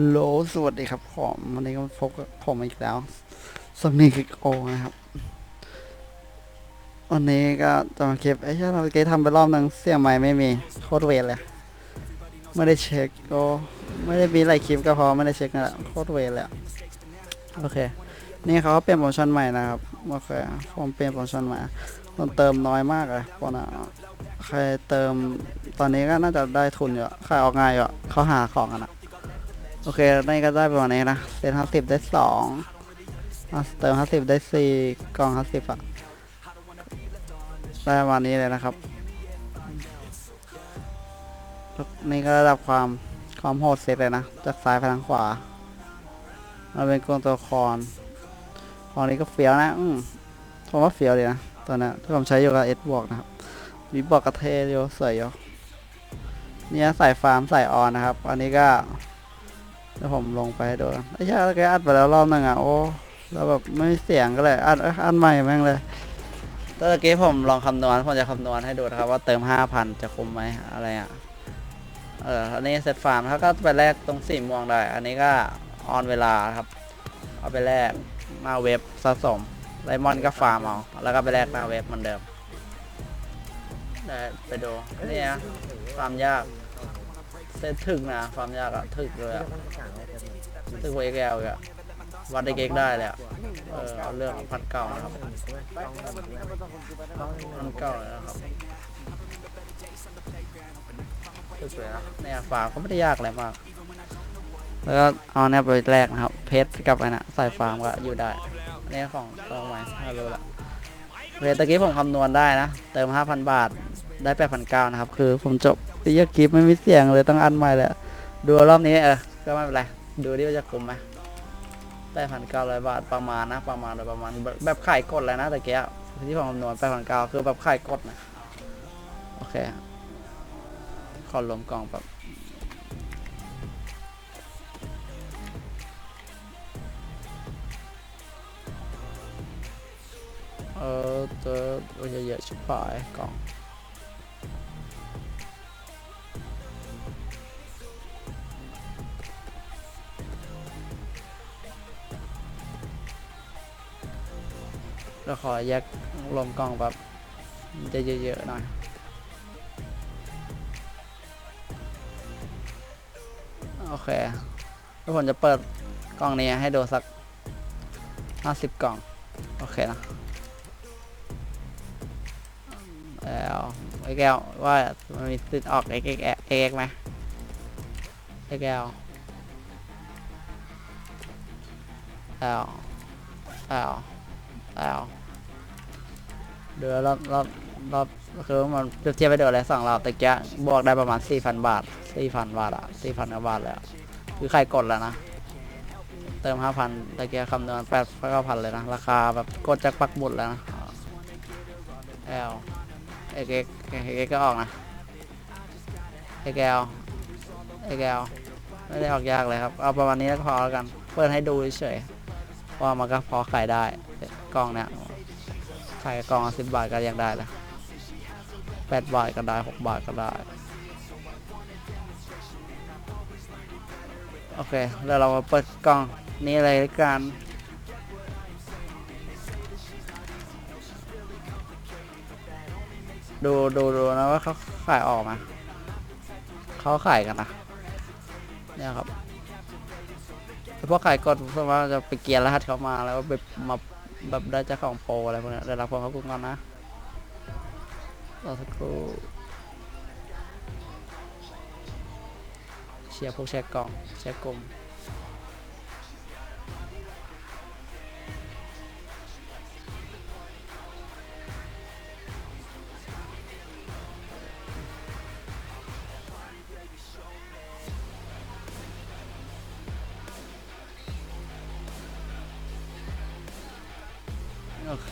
โหลสวัสดีครับผมวันนี้ก็พบกับผมอีกแล้วสมนีคิกโอนะครับ วันนี้ก็จะมาคลิปไอ้เช่เราเกทำไปรอบนึงเสียงใหม่ไม่มีโคตรเวรเลยไม่ได้เช็คก็ไม่ได้มีหลายคลิปก็พอไม่ได้เช็คนั่นแหละโคตรเวรเลยอะโอเค นี่เขาเปลี่ยนโปรโมชั่นใหม่นะครับโอเคผมเปลี่ยนโปรโมชั่นใหม่คนเติมน้อยมากเลยเพราะนะใครเติมตอนนี้ก็น่าจะได้ทุนอยู่อะใครออกงานอยู่อะเขาหาของกันอะ โอเคนี่ก็ได้ประมาณนี้นะเซตห้าสิบได้สองอะเติมห้าสิบได้สี่กล่องห้าสิบอะได้ประมาณนี้เลยนะครับนี่ก็ระดับความความโหดเซตเลยนะ จากซ้ายไปทางขวามาเป็นกลตัวละครของนี้ก็เฟี้ยวนะ อืมผมว่าเฟี้ยวดีนะตอนนี้ที่ผมใช้อยู่กับเอสบวกนะครับวีบอกกระเทยโยสวยโยเนี่ยใส่ฟาร์มใส่ออนนะครับ อันนี้ก็ เดี๋ยวผมลงไปให้ดูนไอ้ชาแล้วกอัดไปแล้วรอบนึงอะโอ้แล้วแบบไม่เสียงก็เลยอัดอัดใหม่แม่งเลยตอกี้ผมลองคำนวณผมจะคำนวณให้ดูนะครับว่าเติม5,000จะคุ้มไหมอะไรอะเอออันนี้เซตฟาร์มเขาก็ไปแลกตรงสีม่วงได้ อันนี้ก็ออนเวลาครับ เอาไปแลกหน้าเว็บสะสมไลมอนก็ฟาร์มเอาแล้วก็ไปแลกหน้าเว็บเหมือนเดิมได้ไปดูนี่นะฟาร์มยาก เซตถึกนะฟาร์มยากอะถึกเลยอะถึกกว่าเอ็กแอลอะวัดได้เก๊กได้เลยอะเออเอาเรื่องพันเก่านะครับพันเก่าเลยนะครับถึกเลยนะเนี่ยฟาร์มก็ไม่ได้ยากอะไรมาก แล้วก็เอาเนี่ยไปแลกนะครับ เพชรกับไอ้นะใส่ฟาร์มก็อยู่ได้เนี่ยของของใหม่ไม่รู้ละเวลตะกี้ผมคำนวณได้นะ เติม 5,000 บาท ได้8,900นะครับ คือผมจบตียกิฟไม่มีเสียงเลยต้องอันใหม่เลยอะดูรอบนี้เออก็ไม่เป็นไร ดูดิว่าจะคุ้มไหม8,900บาทประมาณนะ ประมาณโดยประมาณแบบแบบขายกดเลยนะตะเกียบที่ผมคำนวณ8,900คือแบบขายกดนะ โอเค ขอรวมกล่องแบบเออเจอเยอะๆชิบหายกล่อง เราขอแยกรวมกล่องแบบจะเยอะๆหน่อยโอเคแล้วผมจะเปิดกล่องนี้ให้ดูสัก 50 กล่อง โอเคนะแล้วไอ้แก้วว่ามันมีติดออก x x x ไหมไอ้แก้วแล้วแล้วแล้ว เดือรอบรอบรอบคือมันเปรียบเทียบไปเดือเลยสองรอบตะเกียบวกได้ประมาณ4,000บาท4,000บาทอะ4,000กว่าบาทแล้วคือใครกดแล้วนะ เติม5,000ตะเกียบคำนวณ8 9,000เลยนะ ราคาแบบกดจากปักหมุดแล้วนะแอลเอกเอกเอกเอกก็ออกนะเอกแอลเอกแอลไม่ได้ออกยากเลยครับ เอาประมาณนี้ก็พอแล้วกัน เปิดให้ดูเฉยว่ามันก็พอขายได้กล่องเนี้ย ขายกล่องสิบบาทก็ยังได้เลยแปดบาทก็ได้หกบาทก็ได้ โอเค แล้วเรามาเปิดกล่อง นี้เลยละกันดูดูดูนะว่าเขาขายออกมาเขาขายกันนะเนี่ยครับพวกขายกดสมมติว่าจะไปเกียร์รหัสเขามาแล้วไปมา แบบได้เจ้าของโปรอะไรพวกเนี้ยได้รับความเขากุ้งก่อนนะรอสักครู่เชียร์พวกแชร์กล่องแชร์กลุ่ม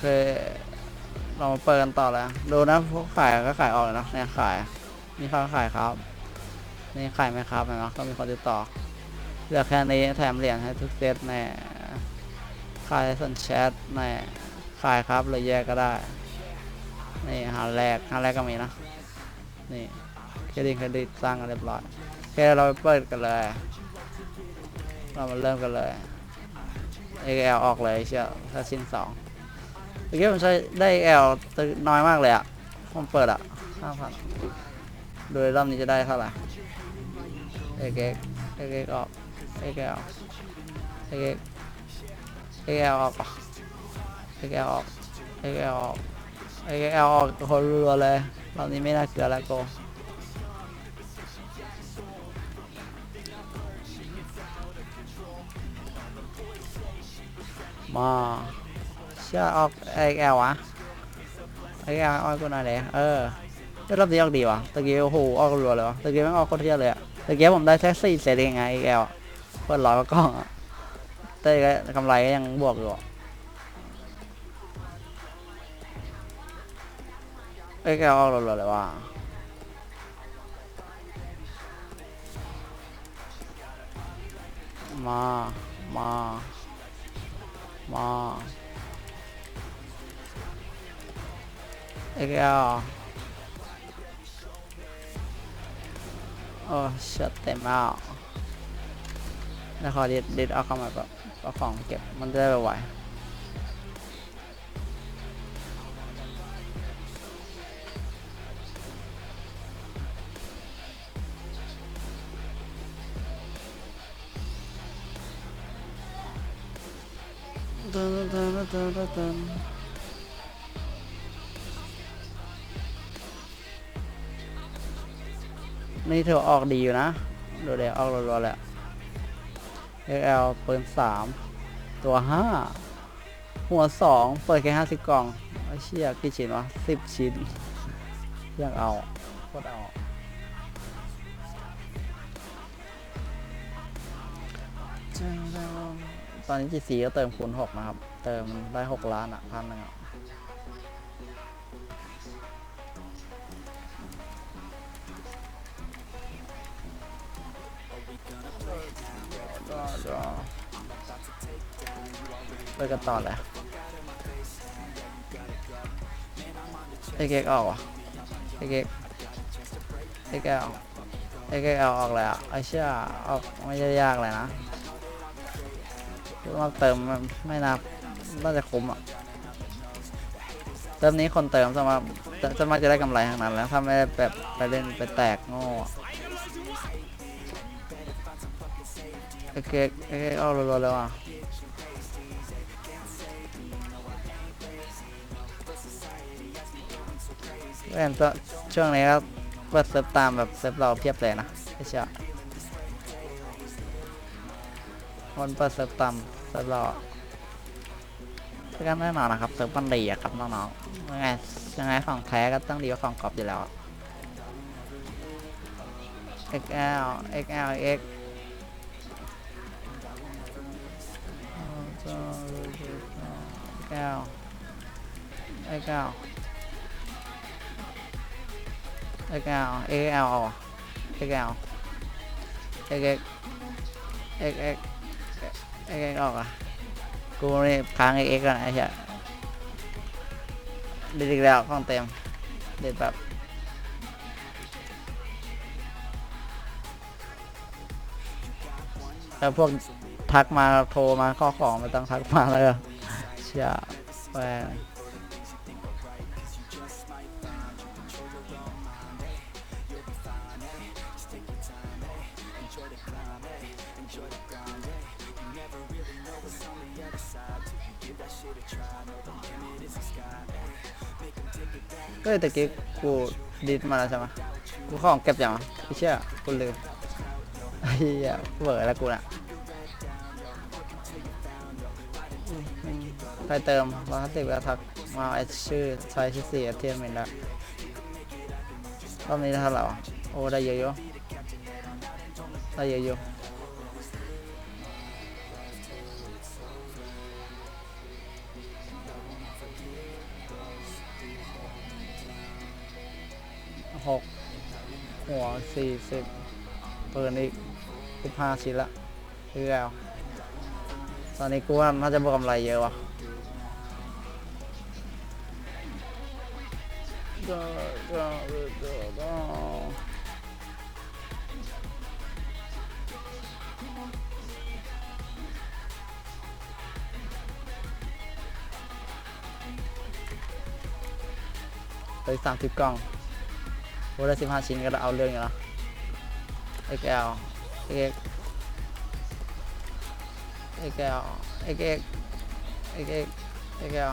โอเคเรามาเปิดกันต่อแล้ว ดูนะพวกขายก็ขายออกเลยนะเนี่ยขายนี่เขาขายครับ นี่ขายไหมครับเห็นไหมก็มีคนติดต่อเหลือแค่นี้แถมเหรียญให้ทุกเซตแน่ขายส่วนแชทแน่ขายครับเลยแยกก็ได้นี่หาแรกหาแรกก็มีนะนี่เครดิตเครดิตสร้างกันเรียบร้อยโอเคเราไปเปิดกันเลย เรามาเริ่มกันเลย XL ออกเลยเชียวถ้าชิ้นสอง เมื่อกี้ผมใช้ได้ XL ตัวน้อยมากเลยอะผมเปิดอะห้าพันโดยรอบนี้จะได้เท่าไหร่ XX XX ออก XL XX XL ออกปะ XL ออก XL ออก XL ออกคนรัวเลยรอบนี้ไม่น่าเกลือแล้วโกมา ชื่อออกไอแอลวะไอแอลออกกูหน่อยเลยเออเฮ้รอบนี้ออกดีวะตะกี้โอ้โหออกรัวเลยวะตะกี้แม่งออกโคตรเที่ยเลยอะตะกี้ผมได้แค่สี่เซตเองไงไอแอลเปิดร้อยกว่ากล้องอะแต่กำไรก็ยังบวกอยู่อะไอแอลออกรัวๆเลยว่ะมา มา มา XL โอ้ชัดเต็มแล้วแล้วขอดิดดิดเอาเข้ามาแบบเอาของเก็บมันจะได้ไวๆตันตันตั นี่เธอออกดีอยู่นะ ดูเดี๋ยวออกรัวๆแหละ XL ปืนสามตัวห้าหัวสองเปิดแค่ห้าสิบกล่องไอ้เชี่ยกี่ชิ้นวะสิบชิ้นยังเอาโคตรเอาตอนนี้จีซีก็เติมคูณหกนะครับ เติมได้หกล้านอะพันหนึ่งอะ ไปกันต่อเลยเอ็กเอกออกวะเอ็กเอ็กเอ็กเอลเอ็กเอลออกเลยอะไอเชี่ยออกไม่ได้ยากเลยนะเราเติมไม่นับน่าจะคุ้มอะเติมนี้คนเติมจะมาจะมาจะได้กำไรทางนั้นแล้วถ้าไม่ได้แบบไปเล่นไปแตกโง่อะโอเคโอเคเอารัวๆเลยว่ะ เว้นตัวช่วงนี้ก็เปิดเซิร์ฟตามแบบเซิร์ฟเราเพียบเลยนะไอ้เชี่ยคนเปิดเซิร์ฟตามเซิร์ฟเราก็แน่นอนนะครับเซิร์ฟมันดีอะครับน้องๆยังไงยังไงของแท้ก็ต้องดีกว่าของกรอบอยู่แล้วอะ XL XL X XL XL XL XL XL XX XX XX ออกอะกูนี่ค้าง XX ก่อนไอ้เหี้ยเด็ดอีกแล้วของเต็มเด็ดแบบแล้วพวกทักมาโทรมาข้อของม่ต้องทักมาเลยเชียแม่ง ฮ้ยตะกี้กูดิดมาแล้วใช่ไหมกูของเก็บอย่างไอ้เชี่ยกูลืมไอ้เหี้ยเบื่อแล้วกูน่ะใครเติมร้อยห้าสิบแล้วทักมาไอชื่อใช้ชื่อสี่เทียมเมนแล้วรอบนี้เท่าไหร่โอ้ได้เยอะอยู่ได้เยอะอยู่ สี่สิบเปิดอีกสิบห้าชิ้นละเพื่อตอนนี้กูว่าน่าจะบวกกำไรเยอะวะไปสามสิบกล่องวันละสิบห้าชิ้นก็เอาเรื่องอยู่แล้ว XL XX XL XX XX XL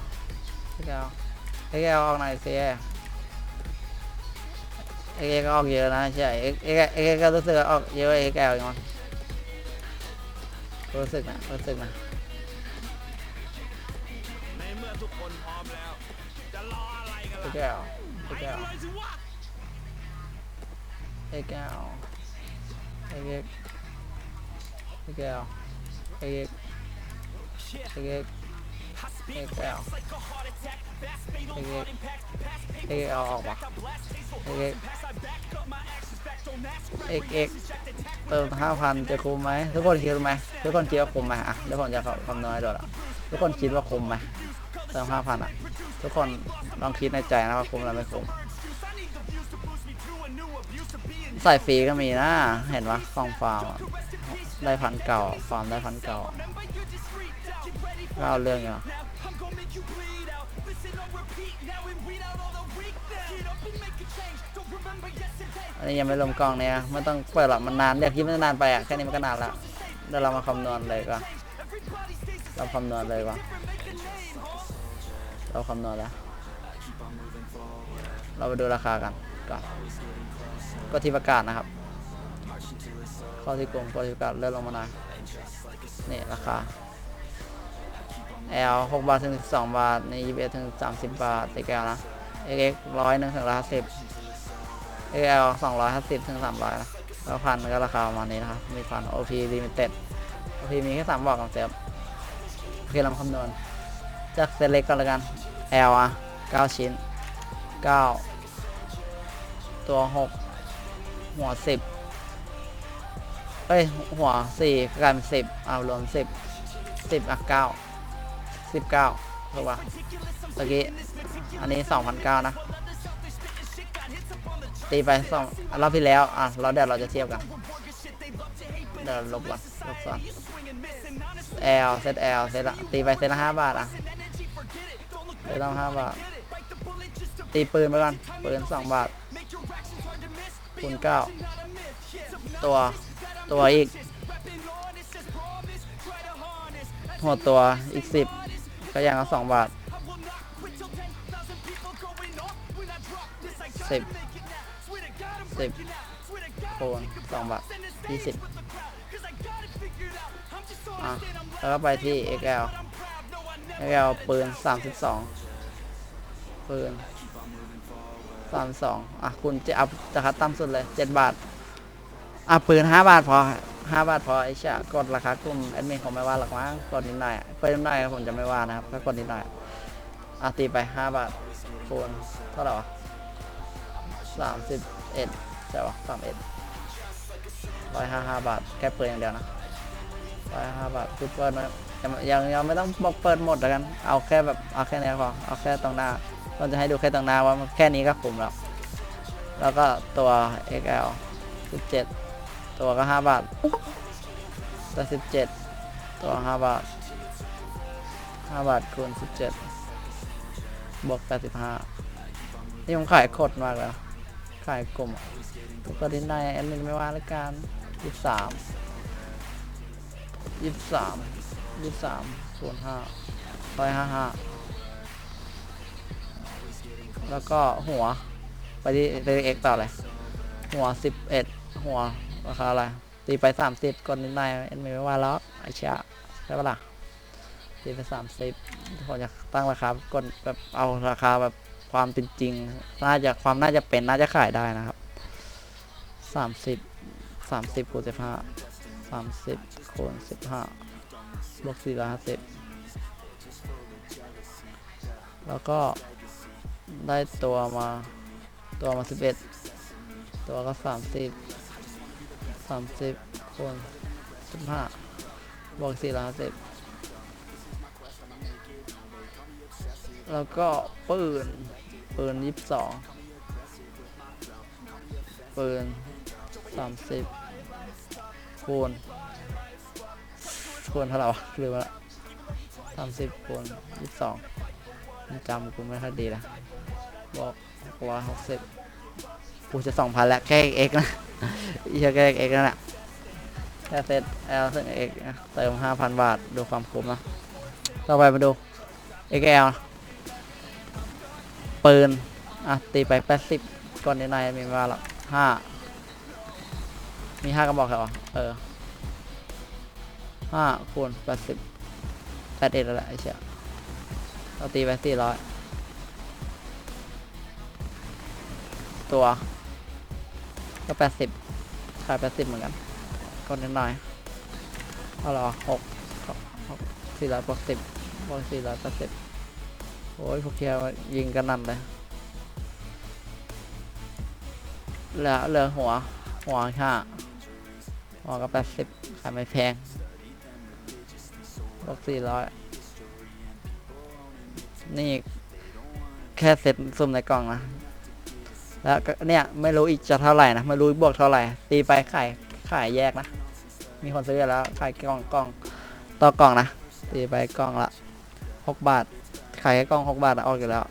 XL XL ออกไหน่อยสิ XL ก็ออกเยอะนะใช่ XL XL ก็รู้สึกออกเยอะ XL อีกมั้งรู้สึกนะรู้สึกนะในเมื่อทุกคนพร้อมแล้ว จะรออะไรกันล่ะ XL ไป XL กันเลยสิวะ XL XX XL XX XX XL ออกปะ XX XX เติมห้าพันจะคุ้มไหมทุกคนคิดไหมทุกคนคิดว่าคุ้มไหมอะเดี๋ยวผมจะคำนวณให้ดูละทุกคนคิดว่าคุ้มไหมเติมห้าพันอะ ทุกคนลองคิดในใจนะว่าคุ้มหรือไม่คุ้ม ใส่ฟรีก็มีนะ เห็นปะของฟาร์มได้พันเก่า ฟาร์มได้พันเก่าก็เอาเรื่องอยู่ะอันนี้ยังไม่ลงกองเนี่ยไม่ต้องเปิดหรอกมันนานเรียกคิดมันนานไปอะแค่นี้มันก็นานล้วเดี๋ยวเรามาคำนวณเลยกว่าเราคำนวณเลยกว่าเราคำนวณแล้ว เราไปดูราคากันก่อน ก็ที่ประกาศนะครับข้อที่กรมข้อที่ประกาศเลื่อนลงมาหน่อยนี่ราคา L 6บาทถึง12 บาท ใน21ถึง 30 บาทติแกวนะ XX ร้อยหนึ่งถึงร้อยสิบ XL 250 ถึง 300นะแล้วพันก็ราคาประมาณนี้นะครับ มีพัน OP Limited OP มีแค่ 3 บอกกับเซฟโอเคเราคำนวณ จากเซตเล็กก่อนแล้วกัน L อะ 9 ชิ้น 9 ตัว 6 หัว10เอ้ย หัว4กลายเป็น10เอารวม10 10อะ9 19ถูกป่ะเมื่อกี้อันนี้2,009นะ ตีไปสองรอบที่แล้ว อะเราเดี๋ยวเราจะเทียบกัน เดี๋ยวลบก่อนลบก่อน L เซต L เซตละตีไปเซตละห้าบาทอะเซตละห้าบาท ตีปืนไปก่อนปืนสองบาท คูณเก้าตัว ตัวอีก หัวตัวอีกสิบก็ยังเอสองบาทสิบสิบคูณสองบาทยี่สิบอะ แล้วก็ไปที่ XL XL ปืนสามสิบสองปืน สามสองอะคุณจะเอาจะคัดต่ำสุดเลยเจ็ดบาท อะปืนห้าบาทพอห้าบาทพอไอ้เชี่ยกดราคากลุ่มแอดมินผมไม่ว่าหรอกมั้งกดนิดหน่อยกดนิดหน่อยผมจะไม่ว่านะครับถ้ากดนิดหน่อยอะตีไปห้าบาทคูณเท่าไหร่วะสามสิบเอ็ดใช่ปะสามเอ็ดร้อยห้าห้าบาทแค่ปืนอย่างเดียวนะร้อยห้าบาทคือเปิดมายังยังยังไม่ต้องบอกเปิดหมดแล้วกัน เอาแค่แบบเอาแค่นี้พอเอาแค่ตรงหน้า เราจะให้ดูแค่ตรงหน้าว่าแค่นี้ก็คุ้มแล้วแล้วก็ตัว XL 17 ตัวก็ 5 บาท ตัว 17 ตัว 5 บาท 5 บาทคูณ17 บวก 85 นี่ผมขายโคตรมากแล้ว ขายกลุ่มอะก็ดิ้นได้แอดมินไม่ว่าล้วกัน 23 23 23คูณ5 155 แล้วก็หัวไปที่ไปที่ X ต่อเลย หัว11หัวราคาอะไรตีไป30กดนิดหน่อยเอ็นไม่ว่าแล้วไอเชียใช่ปะล่ะตีไป30ผมอยากตั้งราคากดแบบเอาราคาแบบความเป็นจริง น่าจะความน่าจะเป็นน่าจะขายได้นะครับ30 30คูณ15 30คูณ15บวก450แล้วก็ ได้ตัวมา ตัวมาสิบเอ็ดตัวก็สามสิบสามสิบคนสิบห้าบวกสี่ร้ละสิบแล้วก็ปืน ปืนยี่สิบสองปืนสามสิบคูณคูณเท่าไหร่วะลืมละสามสิบคูณยี่สิบสองจำกูไม่ค่อยดีละ บอกหกร้อยหกสิบกูจะสองพันแล้วแค่เอ็กนะอีกแค่เอ็กนั่นแหละแค่เซตแอลซึ่งเอ็กเติมห้าพันบาทดูความคุ้มนะต่อไปมาดู XL ปืนอะตีไปแปดสิบก่อนในในมีมาละห้ามีห้ากระบอกเหรอเออห้าคูณแปดสิบแปดเอ็ดแล้วแหละไอ้เชี่ยเราตีไปสี่ร้อย ตัว ก็แปดสิบขายแปดสิบเหมือนกันก่อนในในเท่าหร่ะหกหกสี่ร้อยบวกสิบบวกสี่ร้อยแปดสิบโอ้ยพวกเคียยิงกันนั่นเลยเหลือเหลือหัว หัวค่ะหัวก็แปดสิบขายไม่แพงบวกสี่ร้อยนี่แค่เซ็ตซุ่มในกล่องนะ แล้วเนี่ยไม่รู้อีกจะเท่าไหร่นะไม่รู้บวกเท่าไหร่ ตีไปขายขายแยกนะ มีคนซื้อแล้วขายกล่องกล่องต่อกล่องนะตีไปกล่องละหกบาทขายแค่กล่องหกบาทอะออกอยู่แล้ว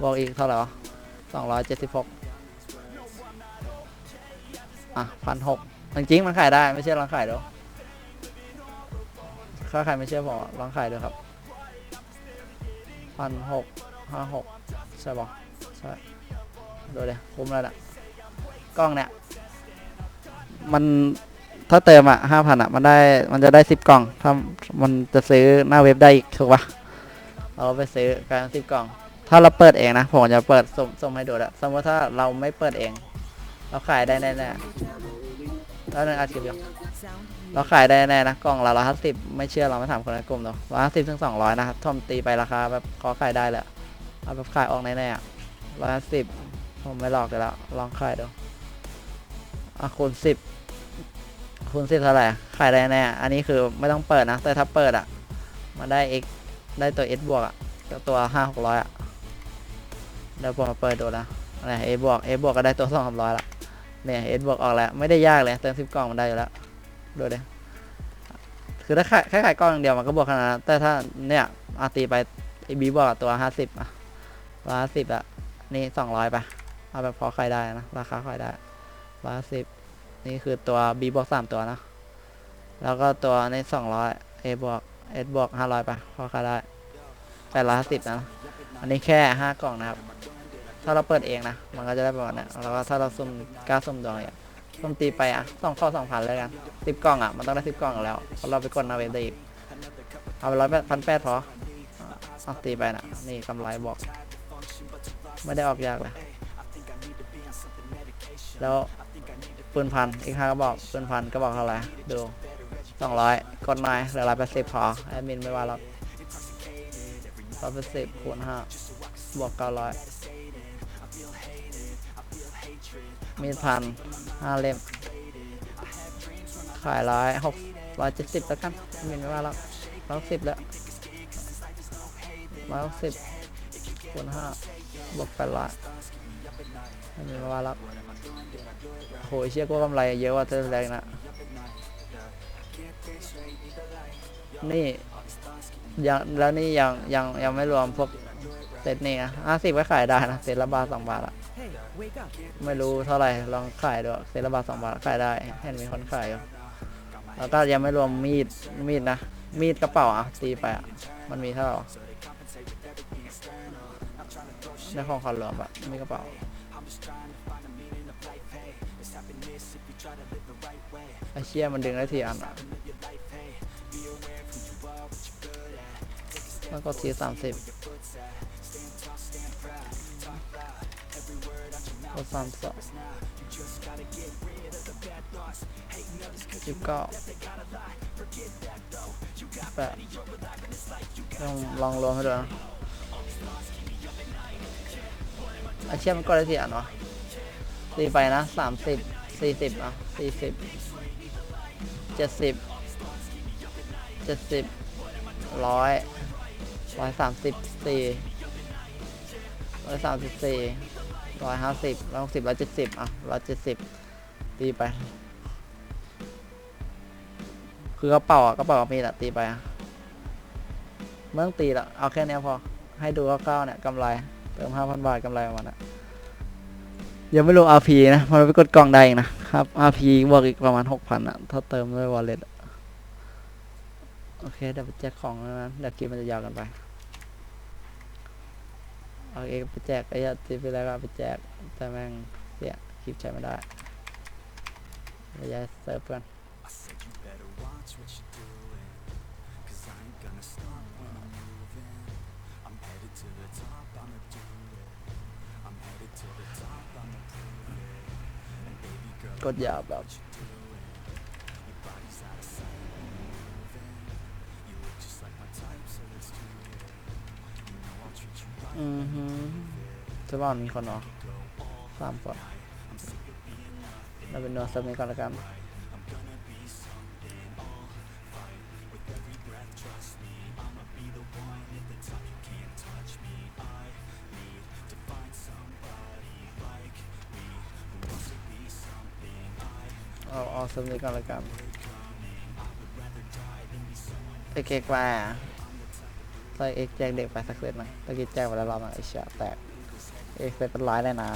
บวกอีกเท่าไหร่วะสองร้อยเจ็ดสิบหกอะพันหกจริงๆมันขายได้ไม่เชื่อลองขายดูถ้าใครไม่เชื่อผมอะลองขายดูครับพันหกห้าหกใช่ปะใช่ ดูเลยคุ้มแล้วนะกล้องเนี่ยมันถ้าเติมอะห้าพันอะมันได้มันจะได้สิบกล่อง ถ้ามันจะซื้อหน้าเว็บได้อีกถูกปะเราไปซื้อการสิบกล่อง ถ้าเราเปิดเองนะผมจะเปิดส่งส่งให้ดูละสมมติถ้าเราไม่เปิดเอง เราขายได้แน่ๆแล้วนึงอาชีพเดียวเราขายได้แน่นะกล่องละร้อยห้าสิบไม่เชื่อเราไม่ถามคนในกลุ่มหรอกร้อยห้าสิบถึงสองร้อยนะครับทอมตีไปราคาแบบขอขายได้แหละเอาแบบขายออกแน่ๆร้อยห้าสิบ ผมไม่หลอกกันแล้วลองขายดูอะคูณสิบคูณสิบเท่าไหร่ขายได้แน่อันนี้คือไม่ต้องเปิดนะ แต่ถ้าเปิดอะมันได้ x ได้ตัว s บวกอะตัวห้าหกร้อยอะเดี๋ยวผมมาเปิดดูนะอะไร A บวก A บวกก็ได้ตัวสองสามร้อยละเนี่ย S บวกออกแล้ว ไม่ได้ยากเลยเติมสิบกล่องมันได้อยู่แล้วดูดิคือถ้าขายแค่ขายกล่องอย่างเดียวมันก็บวกขนาดนั้นแต่ถ้าเนี่ยอาตีไป A B บวกตัวห้าสิบอะร้อยห้าสิบอะนี่สองร้อยไป เอาแบบพอขายได้นะ ราคาขายได้ร้อยห้าสิบนี่คือตัว B บวกสามตัวนะ แล้วก็ตัวในสองร้อย A บวก S บวกห้าร้อยไปพอขายได้แปดร้อยห้าสิบนะ อันนี้แค่ห้ากล่องนะครับ ถ้าเราเปิดเองนะ มันก็จะได้ประมาณนี้แล้วก็ถ้าเราซุ่มกล้าซุ่มดวงเนี่ยซุ่มตีไปอะต้องเข้าสองพันเลยกันสิบกล่องอะ มันต้องได้สิบกล่องแล้วเพราะเราไปกดนาเวได้อีก เอาไปร้อยพันแปดพออะเอาตีไปนะนี่กำไรบอก ไม่ได้ออกยากเลย แล้วปืนพันอีกห้ากระบอกปืนพันกระบอกเท่าไหร่ดูสองร้อยกดหน่อยเหลือร้อยแปดสิบพอแอดมินไม่ว่าหรอกร้อยแปดสิบคูณห้าบวกเก้าร้อยมีพันห้าเล่ม ขายร้อยหกร้อยเจ็ดสิบแล้วกันมินไม่ว่าแล้วร้อยสิบแล้วร้อยสิบคูณห้าบวกแปดร้อยไม่มีไม่ว่าแล้ว โหยเชี่ยกูกำไรเยอะว่าเท่าแรกนะนี่ยังแล้วนี่ยังยังยังไม่รวมพวกเซตนี่นะห้าสิบก็ขายได้นะเซตละบาทสองบาทอะไม่รู้เท่าไหร่ลองขายดูเซตละบาทสองบาทขายได้เห็นมีคนขายอยู่แล้วก็ยังไม่รวมมีดมีดนะมีดกระเป๋าอะตีไปอะมันมีเท่าไหร่ในของคอนรวมอะมีกระเป๋า อเชี่ยมันดึงได้ทีอันอะแล้วก็ทีสามสิบก็สามสองสิบเก้าแปดลองลองรวมให้ดูนะไอเชี่ยมันก็ได้ทีอันวะตีไปนะสามสิบสี่สิบอะสี่สิบ เจ็ดสิบเจ็ดสิบร้อยร้อยสามสิบสี่ร้อยสามสิบสี่ร้อยห้าสิบร้อยหกสิบร้อยเจ็ดสิบอะร้อยเจ็ดสิบตีไป คือกระเป๋าอะกระเป๋ามีดอะตีไปอะไม่ต้อตีละเอาแค่เนี้ยพอ ให้ดูคร่าวๆเนี่ยกำไร เติมห้าพันบาทกำไรประมาณนะยังไม่รวม RP นะเพราะเราไปกดกล่องได้เอีกนะ ครับ RP บวกอีกประมาณหกพันอะถ้าเติมด้วย wallet โอเค เดี๋ยวไปแจกของแล้วนะเดี๋ยวคลิปมันจะยาวกันไปโอเคไปแจกไอ้ยาที่ไปแล้วก็ไปแจกแต่แม่งเสียคลิปใช้ไม่ได้ระยะเซิร์ฟกัน กดยาวแบบอือฮึจะว่ามีคนเนาะสามคนเราเป็นโนสเมกันละกัน เอาเอาเซิร์ฟนี้ก่อนละกันไอเก๊กว่าใส่เอ็กแจกเด็กไปสักเซตนะตะกี้แจกไปแล้วรอบนึงไอเชี่ยแตกเอ็กเซตเป็นร้ายเลยนะ